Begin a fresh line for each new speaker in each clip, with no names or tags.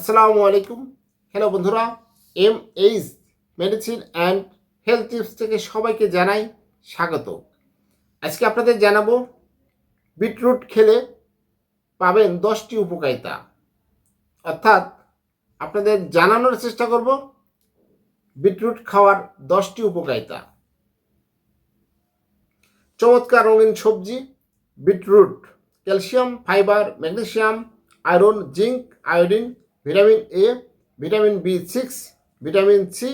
আসসালামু আলাইকুম। হ্যালো বন্ধুরা, M H medicine and health tips থেকে সবাইকে জানাই স্বাগত। আজকে আপনাদের জানাব, বিটরুট খেলে পাবেন দশটি উপকারিতা। অর্থাৎ আপনাদের জানানোর চেষ্টা করব, বিটরুট খাওয়ার দশটি উপকারিতা। চমৎকার রঙিন সবজি, beetroot, calcium, fibre, magnesium, iron, zinc, iodine vitamin A vitamin B six vitamin C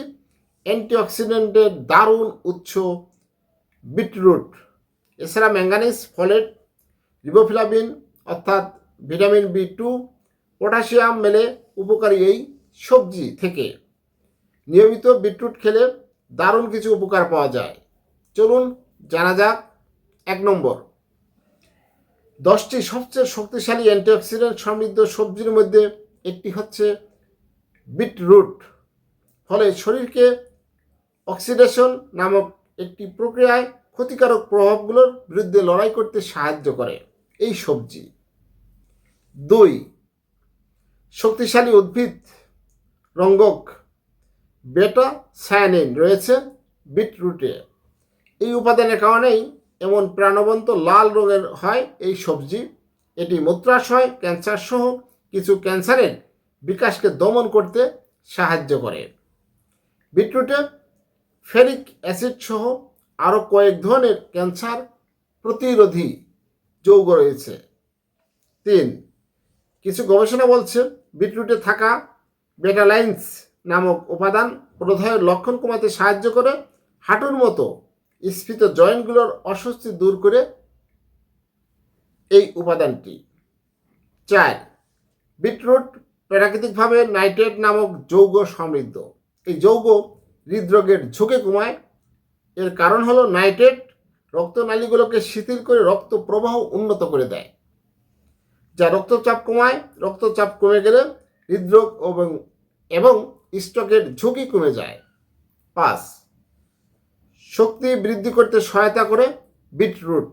অ্যান্টিঅক্সিডেন্টের দারুণ উৎস বিটরুট। এছাড়া ম্যাঙ্গানিজ, ফলেট রিবোফ্লাভিন অর্থাৎ ভিটামিন বি টু পটাশিয়াম মেলে উপকারী এই সবজি থেকে। নিয়মিত বিটরুট খেলে দারুণ কিছু উপকার পাওয়া যায়। চলুন জানা যাক এক নম্বর। দশটি সবচেয়ে শক্তিশালী অ্যান্টিঅক্সিডেন্ট সমৃদ্ধ সবজির মধ্যে একটি হচ্ছে বিটরুট। ফলে শরীরকে অক্সিডেশন নামক একটি প্রক্রিয়ায় ক্ষতিকারক প্রভাবগুলোর বিরুদ্ধে লড়াই করতে সাহায্য করে। এই সবজি। দুই। শক্তিশালী উদ্ভিদ রঙ্গক বেটা সায়ানিন রয়েছে বিটরুটে। এই উপাদানের কারণেই এমন প্রাণবন্ত লাল রঙের হয় এই সবজি। এটি মূত্রাশয় ক্যান্সার সহ কিছু ক্যান্সারের বিকাশকে দমন করতে সাহায্য করে। বিটরুটে ফেরিক অ্যাসিড সহ আরও কয়েক ধরনের ক্যান্সার প্রতিরোধী যৌগ রয়েছে। তিন, কিছু গবেষণা বলছে বিটরুটে থাকা বেটালাইন্স নামক উপাদান প্রদাহের লক্ষণ কমাতে সাহায্য করে, হাঁটুর মতো স্ফীত জয়েন্টগুলোর অস্বস্তি দূর করে এই উপাদানটি। চার, বিটরুট প্রাকৃতিকভাবে নাইট্রেট নামক যৌগ সমৃদ্ধ। এই যৌগ হৃদরোগের ঝুঁকি কমায়। এর কারণ হলো নাইট্রেট রক্তনালীগুলোকে শিথিল করে রক্ত প্রবাহ উন্নত করে দেয়, যা রক্তচাপ কমায়। রক্তচাপ কমে গেলে হৃদরোগ এবং স্ট্রোকের ঝুঁকি কমে যায়। পাঁচ, শক্তি বৃদ্ধি করতে সহায়তা করে বিটরুট।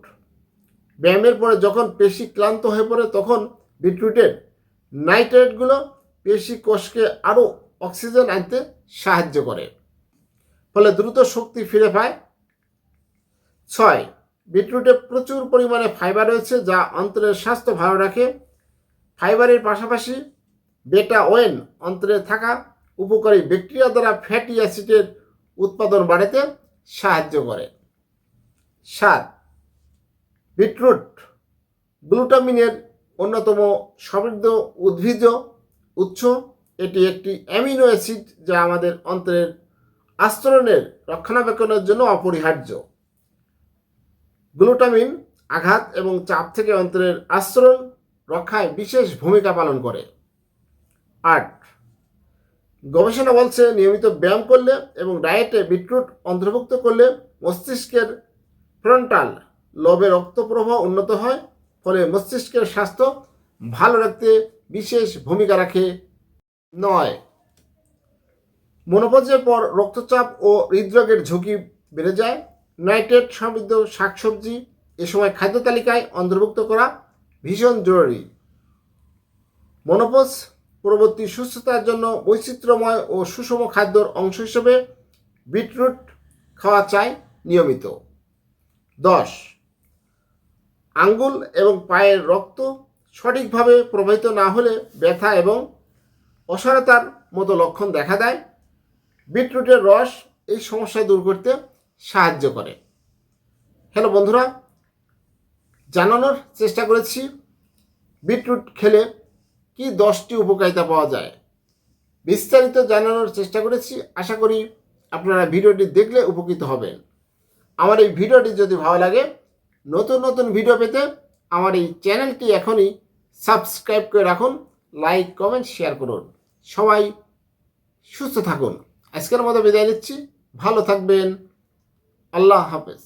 ব্যায়ামের পরে যখন পেশি ক্লান্ত হয়ে পড়ে, তখন বিটরুটের নাইট্রেটগুলো পেশি কোষকে আরও অক্সিজেন আনতে সাহায্য করে। ফলে দ্রুত শক্তি ফিরে পায়। ছয়, বিটরুটে প্রচুর পরিমাণে ফাইবার রয়েছে যা অন্তরের স্বাস্থ্য ভালো রাখে। ফাইবারের পাশাপাশি বেটা ওয়েন অন্তরে থাকা উপকারী ব্যাকটেরিয়া দ্বারা ফ্যাটি অ্যাসিডের উৎপাদন বাড়াতে সাহায্য করে। সাত, বিটরুট গ্লুটামিনের অন্যতম সমৃদ্ধ উদ্ভিদ উৎস, এটি একটি অ্যামিনো অ্যাসিড যা আমাদের অন্তরের আস্তরণের রক্ষণাবেক্ষণের জন্য অপরিহার্য। গ্লুটামিন আঘাত এবং চাপ থেকে অন্তরের আস্তরণ রক্ষায় বিশেষ ভূমিকা পালন করে। আট, গবেষণা বলছে নিয়মিত ব্যায়াম করলে এবং ডায়েটে বিটরুট অন্তর্ভুক্ত করলে মস্তিষ্কের ফ্রন্টাল লবে রক্ত প্রবাহ উন্নত হয় ফলে মস্তিষ্কের স্বাস্থ্য ভালো রাখতে বিশেষ ভূমিকা রাখে। নয়, মনোপজের পর রক্তচাপ ও হৃদরোগের ঝুঁকি বেড়ে যায়। নাইট্রেট সমৃদ্ধ শাকসবজি এ সময় খাদ্য তালিকায় অন্তর্ভুক্ত করা ভীষণ জরুরি। মনোপজ পরবর্তী সুস্থতার জন্য বৈচিত্র্যময় ও সুষম খাদ্যর অংশ হিসেবে বিটরুট খাওয়া চাই নিয়মিত। দশ আঙ্গুল এবং পায়ের রক্ত সঠিকভাবে প্রবাহিত না হলে ব্যথা এবং অসারতার মতো লক্ষণ দেখা দেয়। বিটরুটের রস এই সমস্যা দূর করতে সাহায্য করে। হ্যালো বন্ধুরা, জানানোর চেষ্টা করেছি, বিটরুট খেলে কি দশটি উপকারিতা পাওয়া যায়? বিস্তারিত জানানোর চেষ্টা করেছি, আশা করি আপনারা ভিডিওটি দেখলে উপকৃত হবেন। আমার এই ভিডিওটি যদি ভালো লাগে নতুন নতুন ভিডিও পেতে আমার এই চ্যানেলটি এখনই সাবস্ক্রাইব করে রাখুন লাইক কমেন্ট শেয়ার করুন। সবাই সুস্থ থাকুন। আজকের মতো বিদায় নিচ্ছি। ভালো থাকবেন। আল্লাহ হাফেজ।